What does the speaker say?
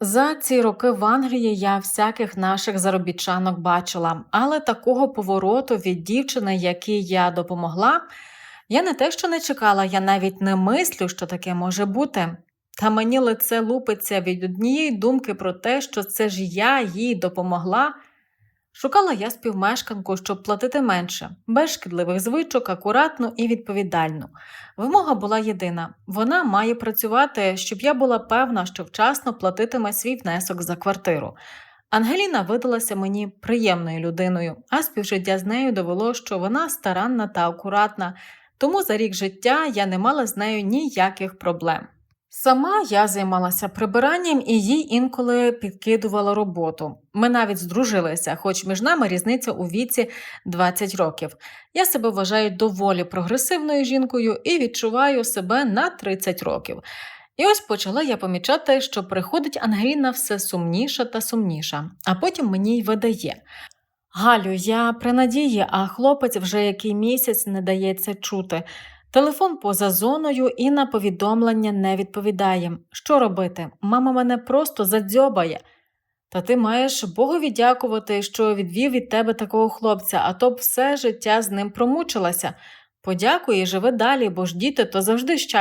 За ці роки в Англії я всяких наших заробітчанок бачила, але такого повороту від дівчини, якій я допомогла, я не те, що не чекала, я навіть не мислю, що таке може бути. Та мені лице лупиться від однієї думки про те, що це ж я їй допомогла. Шукала я співмешканку, щоб платити менше, без шкідливих звичок, акуратну і відповідальну. Вимога була єдина: вона має працювати, щоб я була певна, що вчасно платитиме свій внесок за квартиру. Ангеліна видалася мені приємною людиною, а співжиття з нею довело, що вона старанна та акуратна, тому за рік життя я не мала з нею ніяких проблем. Сама я займалася прибиранням і їй інколи підкидувала роботу. Ми навіть здружилися, хоч між нами різниця у віці 20 років. Я себе вважаю доволі прогресивною жінкою і відчуваю себе на 30 років. І ось почала я помічати, що приходить Ангеліна все сумніша та сумніша, а потім мені й видає. Галю, я при надії, а хлопець вже який місяць не дається чути. Телефон поза зоною і на повідомлення не відповідає. Що робити? Мама мене просто задзьобає. Та ти маєш Богові дякувати, що відвів від тебе такого хлопця, а то б все життя з ним промучилася. Подякуй і живи далі, бо ж діти то завжди щастя.